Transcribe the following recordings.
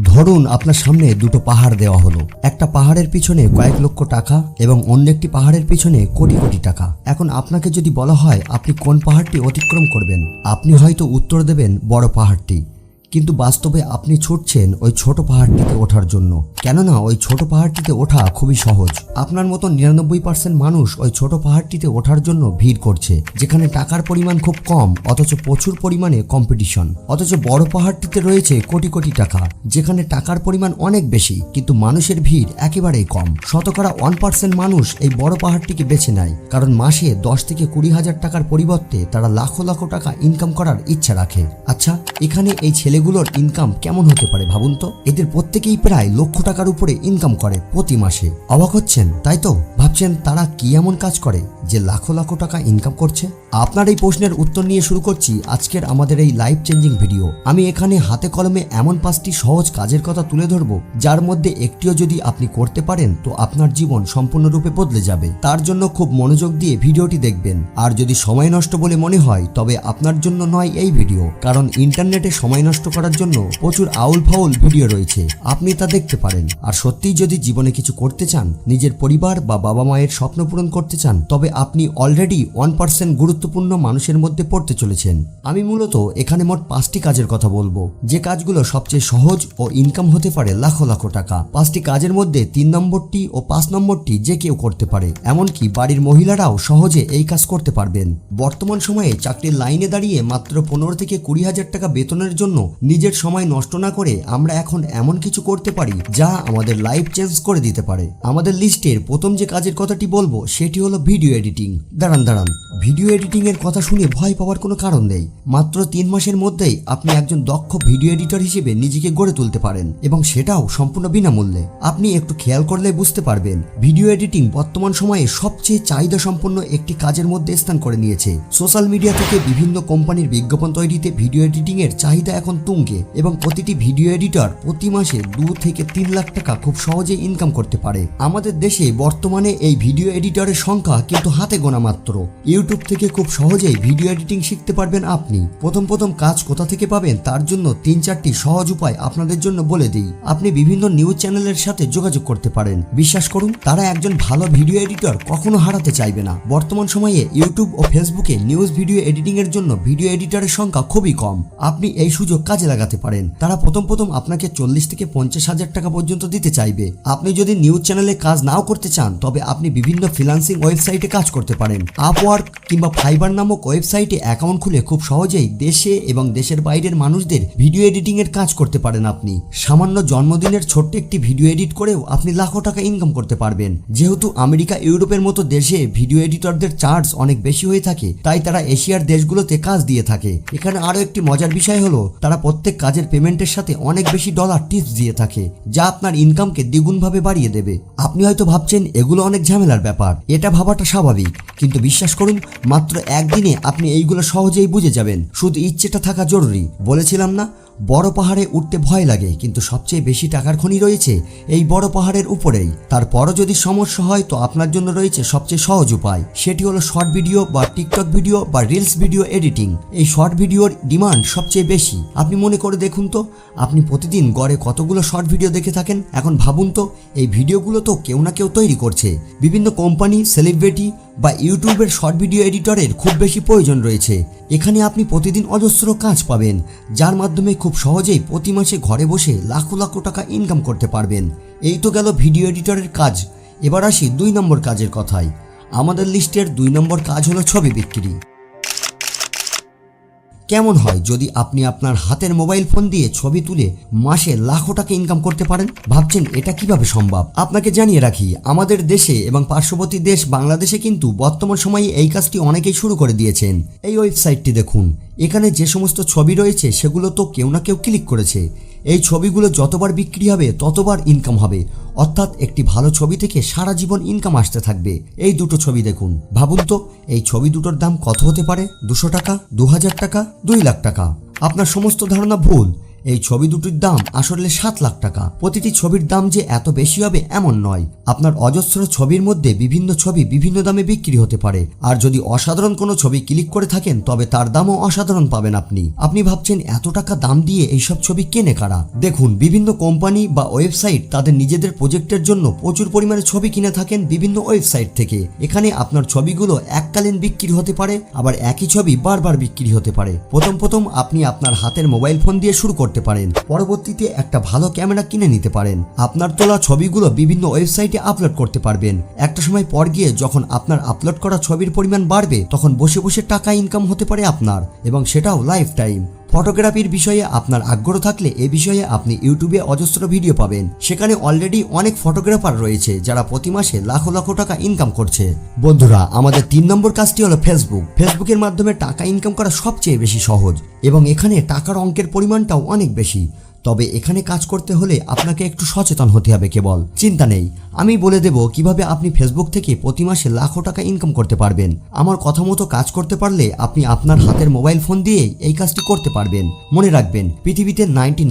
ধরুন আপনার সামনে দুটো পাহাড় দেওয়া হলো। একটা পাহাড়ের পিছনে কয়েক লক্ষ টাকা এবং অন্য একটি পাহাড়ের পিছনে কোটি কোটি টাকা। এখন আপনাকে যদি বলা হয় আপনি কোন পাহাড়টি অতিক্রম করবেন, আপনি হয়তো উত্তর দেবেন বড় পাহাড়টি। কিন্তু বাস্তবে আপনি ছুটছেন ওই ছোট পাহাড়টিতে ওঠার জন্য। কেননা ওই ছোট পাহাড়টিতে ওঠা খুবই সহজ। আপনার মতো নিরানব্বই পার্সেন্ট মানুষ ওই ছোট পাহাড়টিতে ওঠার জন্য ভিড় করছে, যেখানে টাকার পরিমাণ খুব কম, অথচ প্রচুর পরিমাণে কম্পিটিশন অথচ বড় পাহাড়টিতে রয়েছে কোটি কোটি টাকা, যেখানে টাকার পরিমাণ অনেক বেশি, কিন্তু মানুষের ভিড় একেবারেই কম। শতকরা ওয়ান পার্সেন্ট মানুষ এই বড় পাহাড়টিকে বেছে নেয়, কারণ মাসে দশ থেকে কুড়ি হাজার টাকার পরিবর্তে তারা লাখো লাখো টাকা ইনকাম করার ইচ্ছা রাখে। আচ্ছা এখানে এই ছেলেগুলোর ইনকাম কেমন হতে পারে ভাবুন তো? এদের প্রত্যেকেই প্রায় লক্ষ টাকার উপরে ইনকাম করে প্রতি মাসে। অবাক হচ্ছেন, তাই তো? ভাবছেন তারা কি এমন কাজ করে যে লাখো লাখো টাকা ইনকাম করছে? আপনার এই প্রশ্নের উত্তর নিয়ে শুরু করছি আজকের আমাদের এই লাইফ চেঞ্জিং ভিডিও আমি এখানে হাতে কলমে এমন পাঁচটি সহজ কাজের কথা তুলে ধরবো, যার মধ্যে একটিও যদি আপনি করতে পারেন, তো আপনার জীবন সম্পূর্ণরূপে বদলে যাবে। তার জন্য খুব মনোযোগ দিয়ে ভিডিওটি দেখবেন। আর যদি সময় নষ্ট বলে মনে হয়, তবে আপনার জন্য নয় এই ভিডিও কারণ ইন্টারনেটে সময় নষ্ট করার জন্য প্রচুর আউল ফাউল ভিডিও রয়েছে। আপনি তা দেখতে পারেন। আর সত্যিই যদি জীবনে কিছু করতে চান, নিজের পরিবার বা বাবা মায়ের স্বপ্ন পূরণ করতে চান, তবে আপনি অলরেডি ওয়ান পার্সেন্ট গুরুত্বপূর্ণ মানুষের মধ্যে পড়তে চলেছেন। আমি মূলত এখানে মোট পাঁচটি কাজের কথা বলব। যে কাজগুলো সবচেয়ে সহজ ও ইনকাম হতে পারে লাখো লাখো টাকা। পাঁচটি কাজের মধ্যে তিন নম্বরটি ও পাঁচ নম্বরটি যে কেউ করতে পারে। এমনকি বাড়ির মহিলারাও সহজে এই কাজ করতে পারবেন। বর্তমান সময়ে চাকরির লাইনে দাঁড়িয়ে মাত্র পনেরো থেকে কুড়ি হাজার টাকা বেতনের জন্য নিজের সময় নষ্ট না করে আমরা এখন এমন কিছু করতে পারি যা আমাদের লাইফ চেঞ্জ করে দিতে পারে। আমাদের লিস্টের প্রথম যে কাজের কথাটি বলব, সেটি হলো ভিডিও এডিটিং দাঁড়ান দাঁড়ান। ভিডিও এডিটিং এর কথা শুনে ভয় পাওয়ার কোনো কারণ নেই। মাত্র তিন মাসের মধ্যেই আপনি একজন দক্ষ ভিডিও এডিটর হিসেবে নিজেকে গড়ে তুলতে পারেন এবং সেটাও সম্পূর্ণ বিনামূল্যে। আপনি একটু খেয়াল করলে বুঝতে পারবেন ভিডিও এডিটিং বর্তমান সময়ে সবচেয়ে চাহিদা সম্পন্ন একটি কাজের মধ্যে স্থান করে নিয়েছে। সোশ্যাল মিডিয়া থেকে বিভিন্ন কোম্পানির বিজ্ঞাপন তৈরিতে ভিডিও এডিটিং এর চাহিদা এখন তুঙ্গে এবং প্রতিটি ভিডিও এডিটর প্রতি মাসে দু থেকে তিন লাখ টাকা খুব সহজে ইনকাম করতে পারে। আমাদের দেশে বর্তমানে এই ভিডিও এডিটরের সংখ্যা কিন্তু হাতে গোনা মাত্র। ইউটিউব থেকে খুব সহজেই ভিডিও এডিটিং শিখতে পারবেন আপনি। প্রথম প্রথম কাজ কোথা থেকে পাবেন তার জন্য তিন চারটি সহজ উপায় আপনাদের জন্য বলে দিই। আপনি বিভিন্ন নিউজ চ্যানেলের সাথে যোগাযোগ করতে পারেন। বিশ্বাস করুন, তারা একজন ভালো ভিডিও এডিটর কখনো হারাতে চাইবে না। বর্তমান সময়ে ইউটিউব ও ফেসবুকে নিউজ ভিডিও এডিটিং এর জন্য ভিডিও এডিটরের সংখ্যা খুবই কম। আপনি এই সুযোগ কাজে লাগাতে পারেন। তারা প্রথম প্রথম আপনাকে চল্লিশ থেকে পঞ্চাশ হাজার টাকা পর্যন্ত দিতে চাইবে। আপনি যদি নিউজ চ্যানেলে কাজ নাও করতে চান, তবে আপনি বিভিন্ন ফ্রিলান্সিং ওয়েবসাইটে কাজ করতে পারেন। আপওয়ার্ক কিংবা ফাইবার নামক ওয়েবসাইটে অ্যাকাউন্ট খুলে খুব সহজেই দেশে এবং দেশের বাইরের মানুষদের ভিডিও এডিটিং এর কাজ করতে পারেন আপনি। সামান্য জন্মদিনের ছোট্ট একটি ভিডিও এডিট করেও আপনি লাখো টাকা ইনকাম করতে পারবেন। যেহেতু আমেরিকা, ইউরোপের মতো দেশে ভিডিও এডিটরদের চার্জ অনেক বেশি হয়ে থাকে, তাই তারা এশিয়ার দেশগুলোতে কাজ দিয়ে থাকে। এখানে আরও একটি মজার বিষয় হলো, তারা প্রত্যেক কাজের পেমেন্টের সাথে অনেক বেশি ডলার টিপস দিয়ে থাকে, যা আপনার ইনকামকে দ্বিগুণভাবে বাড়িয়ে দেবে। আপনি হয়তো ভাবছেন, এগুলো অনেক ঝামেলার ব্যাপার, এটা ভাবাটা স্বাভাবিক, কিন্তু বিশ্বাস করুন, মাত্র একদিনে আপনি এইগুলো সহজেই বুঝে যাবেন। শুধু ইচ্ছেটা থাকা জরুরি, বলেছিলাম না? বড় পাহাড়ে উঠতে ভয় লাগে, কিন্তু সবচেয়ে বেশি টাকার খনি রয়েছে এই বড় পাহাড়ের উপরেই। তারপরও যদি সমস্যা হয়, তো আপনার জন্য রয়েছে সবচেয়ে সহজ উপায়। সেটি হলো শর্ট ভিডিও বা টিকটক ভিডিও বা রিলস ভিডিও এডিটিং। এই শর্ট ভিডিওর ডিমান্ড সবচেয়ে বেশি। আপনি মনে করে দেখুন তো, আপনি প্রতিদিন গড়ে কতগুলো শর্ট ভিডিও দেখে থাকেন? এখন ভাবুন তো, এই ভিডিওগুলো তো কেউ না কেউ তৈরি করছে। বিভিন্ন কোম্পানি, সেলিব্রিটি বা ইউটিউবের শর্ট ভিডিও এডিটরের খুব বেশি প্রয়োজন রয়েছে। এখানে আপনি প্রতিদিন অজস্র কাজ পাবেন, যার মাধ্যমে খুব সহজেই প্রতি মাসে ঘরে বসে লাখো লাখো টাকা ইনকাম করতে পারবেন। এই তো গেল ভিডিও এডিটরের কাজ। এবার আসি দুই নম্বর কাজের কথায়। আমাদের লিস্টের দুই নম্বর কাজ হলো ছবি বিক্রি। কেমন হয় যদি আপনি আপনার হাতের মোবাইল ফোন দিয়ে ছবি তুলে মাসে লাখো টাকা ইনকাম করতে পারেন? ভাবছেন এটা কীভাবে সম্ভব? আপনাকে জানিয়ে রাখি, আমাদের দেশে এবং পার্শ্ববর্তী দেশ বাংলাদেশে কিন্তু বর্তমান সময়ে এই কাজটি অনেকেই শুরু করে দিয়েছেন। এই ওয়েবসাইটটি দেখুন। এখানে যে সমস্ত ছবি রয়েছে সেগুলো তো কেউ না কেউ ক্লিক করেছে। এই ছবিগুলো যতবার বিক্রি হবে, ততবার ইনকাম হবে। অর্থাৎ একটি ভালো ছবি থেকে সারা জীবন ইনকাম আসতে থাকবে। এই দুটো ছবি দেখুন। ভাবুন তো, এই ছবি দুটোর দাম কত হতে পারে? দুশো টাকা দু হাজার টাকা, দুই লাখ টাকা। আপনার সমস্ত ধারণা ভুল। এই ছবি দুটির দাম আসলে সাত লাখ টাকা। প্রতিটি ছবির দাম যে এত বেশি হবে এমন নয়। আপনার অজস্র ছবির মধ্যে বিভিন্ন ছবি বিভিন্ন দামে বিক্রি হতে পারে। আর যদি অসাধারণ কোনো ছবি ক্লিক করে থাকেন, তবে তার দামও অসাধারণ পাবেন আপনি। আপনি ভাবছেন, এত টাকা দাম দিয়ে এইসব ছবি কেনে কারা? দেখুন, বিভিন্ন কোম্পানি বা ওয়েবসাইট তাদের নিজেদের প্রজেক্টের জন্য প্রচুর পরিমাণে ছবি কিনে থাকেন বিভিন্ন ওয়েবসাইট থেকে। এখানে আপনার ছবিগুলো এককালীন বিক্রি হতে পারে, আবার একই ছবি বারবার বিক্রি হতে পারে। প্রথম প্রথম আপনি আপনার হাতের মোবাইল ফোন দিয়ে শুরু করতে পারেন। পরবর্তীতে একটা ভালো ক্যামেরা কিনে নিতে পারেন। আপনার তোলা ছবিগুলো বিভিন্ন ওয়েবসাইটে আপলোড করতে পারবেন। একটা সময় পর গিয়ে যখন আপনার আপলোড করা ছবির পরিমাণ বাড়বে, তখন বসে বসে টাকা ইনকাম হতে পারে আপনার এবং সেটাও লাইফ টাইম ফটোগ্রাফির বিষয়ে আপনার আগ্রহ থাকলে এ বিষয়ে আপনি ইউটিউবে অজস্র ভিডিও পাবেন। সেখানে অলরেডি অনেক ফটোগ্রাফার রয়েছে যারা প্রতি মাসে লাখো লাখো টাকা ইনকাম করছে। বন্ধুরা, আমাদের তিন নম্বর কাজটি হলো ফেসবুক ফেসবুকের মাধ্যমে টাকা ইনকাম করা সবচেয়ে বেশি সহজ এবং এখানে টাকার অঙ্কের পরিমাণটাও অনেক বেশি। তবে এখানে কাজ করতে হলে আপনাকে একটু সচেতন হতে হবে কেবল। চিন্তা নেই। আমি বলে দেব কীভাবে আপনি ফেসবুক থেকে প্রতি মাসে লাখো টাকা ইনকাম করতে পারবেন। আমার কথা মতো কাজ করতে পারলে আপনি আপনার হাতের মোবাইল ফোন দিয়ে এই কাজটি করতে পারবেন। মনে রাখবেন, পৃথিবীতে নাইনটি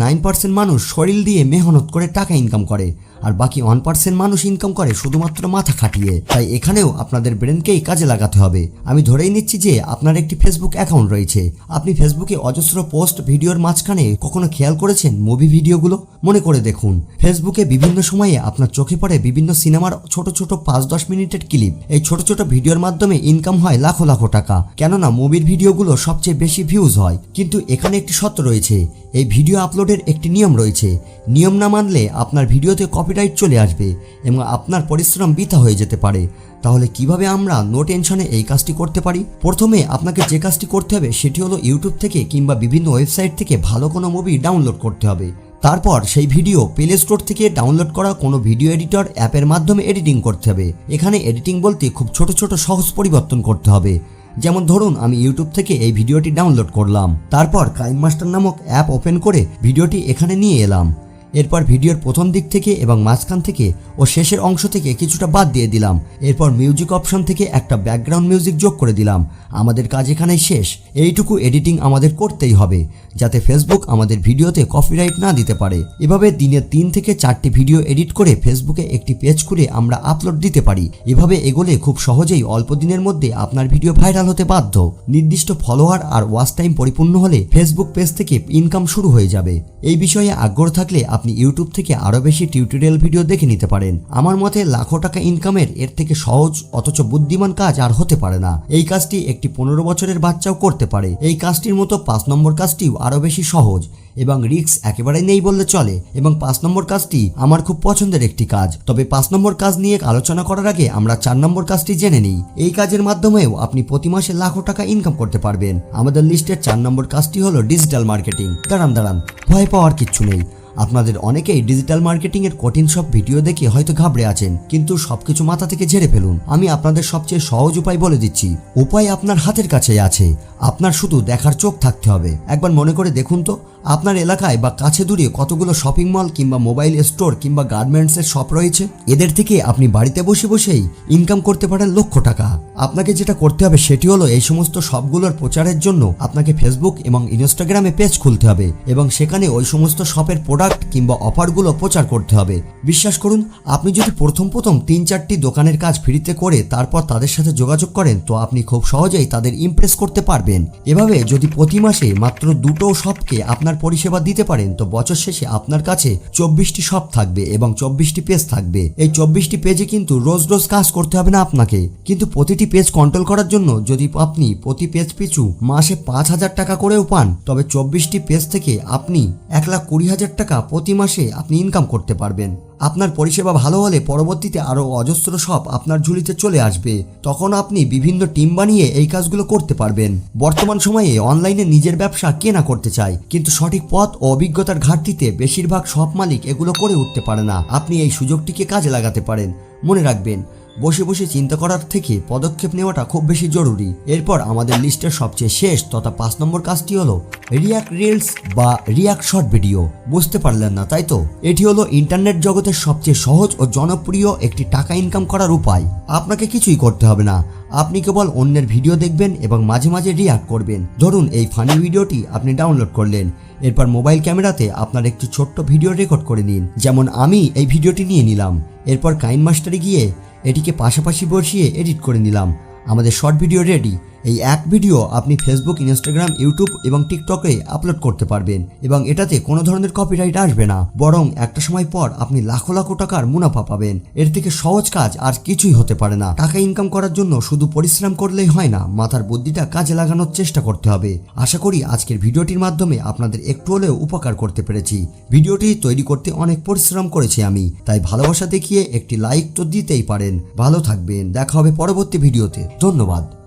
মানুষ শরীর দিয়ে মেহনত করে টাকা ইনকাম করে। আর বাকি ওয়ান পার্সেন্ট মানুষ ইনকাম করে শুধুমাত্র মাথা খাটিয়ে। তাই এখানেও আপনাদের ব্রেনকেই কাজে লাগাতে হবে। আমি ধরেই নিচ্ছি যে আপনার একটি ফেসবুক অ্যাকাউন্ট রয়েছে। আপনি ফেসবুকে অজস্র পোস্ট ভিডিওর মাঝখানে কখনো খেয়াল করেছেন মুভি ভিডিওগুলো? মনে করে দেখুন। ফেসবুকে বিভিন্ন সময়ে আপনার চোখে পড়ে বিভিন্ন সিনেমার ছোট ছোট পাঁচ দশ মিনিটের ক্লিপ এই ছোট ছোট ভিডিওর মাধ্যমে ইনকাম হয় লাখো লাখো টাকা। কেননা মুভির ভিডিওগুলো সবচেয়ে বেশি ভিউজ হয়। কিন্তু এখানে একটি সত্য রয়েছে। এই ভিডিও আপলোডের একটি নিয়ম রয়েছে। নিয়ম না মানলে আপনার ভিডিওতে কপিরাইট চলে আসবে এবং আপনার পরিশ্রম বৃথা হয়ে যেতে পারে। তাহলে কীভাবে আমরা নো টেনশনে এই কাজটি করতে পারি? প্রথমে আপনাকে যে কাজটি করতে হবে সেটি হলো ইউটিউব থেকে কিংবা বিভিন্ন ওয়েবসাইট থেকে ভালো কোনো মুভি ডাউনলোড করতে হবে। তারপর সেই ভিডিও প্লে স্টোর থেকে ডাউনলোড করা কোনো ভিডিও এডিটর অ্যাপের মাধ্যমে এডিটিং করতে হবে। এখানে এডিটিং বলতে খুব ছোট ছোট সহজ পরিবর্তন করতে হবে। যেমন ধরুন, আমি ইউটিউব থেকে এই ভিডিওটি ডাউনলোড করলাম। তারপর ক্রাইম মাস্টার নামক অ্যাপ ওপেন করে ভিডিওটি এখানে নিয়ে এলাম। এরপর ভিডিওর প্রথম দিক থেকে এবং মাঝখান থেকে ও শেষের অংশ থেকে কিছুটা বাদ দিয়ে দিলাম। এরপর মিউজিক অপশন থেকে একটা ব্যাকগ্রাউন্ড মিউজিক যোগ করে দিলাম। আমাদের কাজ এখানেই শেষ। এইটুকু এডিটিং আমাদের করতেই হবে, যাতে ফেসবুক আমাদের ভিডিওতে কপিরাইট না দিতে পারে। এভাবে দিনে তিন থেকে চারটি ভিডিও এডিট করে ফেসবুকে একটি পেজ খুলে আমরা আপলোড দিতে পারি। এভাবে এগোলে খুব সহজেই অল্প দিনের মধ্যে আপনার ভিডিও ভাইরাল হতে বাধ্য। নির্দিষ্ট ফলোয়ার আর ওয়াচ টাইম পরিপূর্ণ হলে ফেসবুক পেজ থেকে ইনকাম শুরু হয়ে যাবে। এই বিষয়ে আগ্রহ থাকলে আপনি ইউটিউব থেকে আরও বেশি টিউটোরিয়াল ভিডিও দেখে নিতে পারেন। আমার মতে লাখো টাকা ইনকামের এর থেকে সহজ অথচ বুদ্ধিমান কাজ আর হতে পারে না। এই কাজটি একটি পনেরো বছরের বাচ্চাও করতে পারে। এই কাজটির মতো পাঁচ নম্বর কাজটিও আরও বেশি সহজ এবং রিস্ক একেবারেই নেই বললে চলে এবং পাঁচ নম্বর কাজটি আমার খুব পছন্দের একটি কাজ। তবে পাঁচ নম্বর কাজ নিয়ে আলোচনা করার আগে আমরা চার নম্বর কাজটি জেনে নিই। এই কাজের মাধ্যমেও আপনি প্রতি মাসে লাখো টাকা ইনকাম করতে পারবেন। আমাদের লিস্টের চার নম্বর কাজটি হলো ডিজিটাল মার্কেটিং দাঁড়ান দাঁড়ান, ভয় পাওয়ার কিচ্ছু নেই। আপনাদের অনেকেই ডিজিটাল মার্কেটিং এর কঠিন সব ভিডিও দেখে হয়তো ঘাবড়ে আছেন, কিন্তু সবকিছু মাথা থেকে ঝেড়ে ফেলুন। আমি আপনাদের সবচেয়ে সহজ উপায় বলে দিচ্ছি। উপায় আপনার হাতের কাছেই আছে। আপনার শুধু দেখার চোখ থাকতে হবে। একবার মনে করে দেখুন তো আপনার এলাকায় বা কাছে দূরে কতগুলো শপিং মল কিংবা মোবাইল স্টোর কিংবা গার্মেন্টসের শপ রয়েছে? এদের থেকে আপনি বাড়িতে বসে বসেই ইনকাম করতে পারেন লক্ষ টাকা। আপনাকে যেটা করতে হবে সেটি হলো এই সমস্ত সবগুলোর প্রচারের জন্য আপনাকে ফেসবুক এবং ইনস্টাগ্রামে পেজ খুলতে হবে এবং সেখানে ওই সমস্ত শপের প্রোডাক্ট কিংবা অফারগুলো প্রচার করতে হবে। বিশ্বাস করুন, আপনি যদি প্রথম প্রথম তিন চারটি দোকানের কাজ ফ্রিতে করে তারপর তাদের সাথে যোগাযোগ করেন, তো আপনি খুব সহজেই তাদের ইমপ্রেস করতে পারবেন। এভাবে যদি প্রতি মাসে মাত্র দুটো শপকে আপনার পরিষেবা দিতে পারেন, তো বছর শেষে আপনার কাছে চব্বিশটি শপ থাকবে এবং চব্বিশটি পেজ থাকবে। এই চব্বিশটি পেজে কিন্তু রোজ রোজ কাজ করতে হবে না আপনাকে। কিন্তু প্রতিটি পেজ কন্ট্রোল করার জন্য যদি আপনি প্রতি পেজ পিছু মাসে পাঁচ হাজার টাকা করেও পান, তবে চব্বিশটি পেজ থেকে আপনি এক লাখ কুড়ি হাজার টাকা প্রতি মাসে আপনি ইনকাম করতে পারবেন। আপনার পরিষেবা ভালো হলে পরবর্তীতে আরও অজস্র সব আপনার ঝুলিতে চলে আসবে। তখন আপনি বিভিন্ন টিম বানিয়ে এই কাজগুলো করতে পারবেন। বর্তমান সময়ে অনলাইনে নিজের ব্যবসা কে না করতে চায় কিন্তু সঠিক পথ ও অভিজ্ঞতার ঘাটতিতে বেশিরভাগ সব মালিক এগুলো করে উঠতে পারে না। আপনি এই সুযোগটিকে কাজে লাগাতে পারেন। মনে রাখবেন বসে বসে চিন্তা করার থেকে পদক্ষেপ নেওয়াটা খুব বেশি জরুরি। এরপর আমাদের লিস্টের সবচেয়ে শেষ তথা পাঁচ নম্বর কাজটি হলো রিয়াক্ট রিলস বা রিয়াক্ট শর্ট ভিডিও। বুঝতে পারলেন না, তাই তো? এটি হলো ইন্টারনেট জগতের সবচেয়ে সহজ ও জনপ্রিয় একটি টাকা ইনকাম করার উপায়। আপনাকে কিছুই করতে হবে না। আপনি কেবল অন্যের ভিডিও দেখবেন এবং মাঝে মাঝে রিয়াক্ট করবেন। ধরুন, এই ফানি ভিডিওটি আপনি ডাউনলোড করলেন। এরপর মোবাইল ক্যামেরাতে আপনার একটি ছোট্ট ভিডিও রেকর্ড করে নিন। যেমন আমি এই ভিডিওটি নিয়ে নিলাম। এরপর কাইন মাস্টারে গিয়ে এটিকে পাশাপাশি বসিয়ে এডিট করে নিলাম। আমাদের শর্ট ভিডিও রেডি এই এক ভিডিও আপনি ফেসবুক ইনস্টাগ্রাম ইউটিউব এবং টিকটকে আপলোড করতে পারবেন এবং এটাতে কোনো ধরনের কপিরাইট আসবে না। বরং একটা সময় পর আপনি লাখো লাখো টাকার মুনাফা পাবেন। এর থেকে সহজ কাজ আর কিছুই হতে পারে না। টাকা ইনকাম করার জন্য শুধু পরিশ্রম করলেই হয় না, মাথার বুদ্ধিটা কাজে লাগানোর চেষ্টা করতে হবে। আশা করি আজকের ভিডিওটির মাধ্যমে আপনাদের একটু হলেও উপকার করতে পেরেছি। ভিডিওটি তৈরি করতে অনেক পরিশ্রম করেছি আমি, তাই ভালোবাসা দেখিয়ে একটি লাইক তো দিতেই পারেন। ভালো থাকবেন, দেখা হবে পরবর্তী ভিডিওতে। ধন্যবাদ।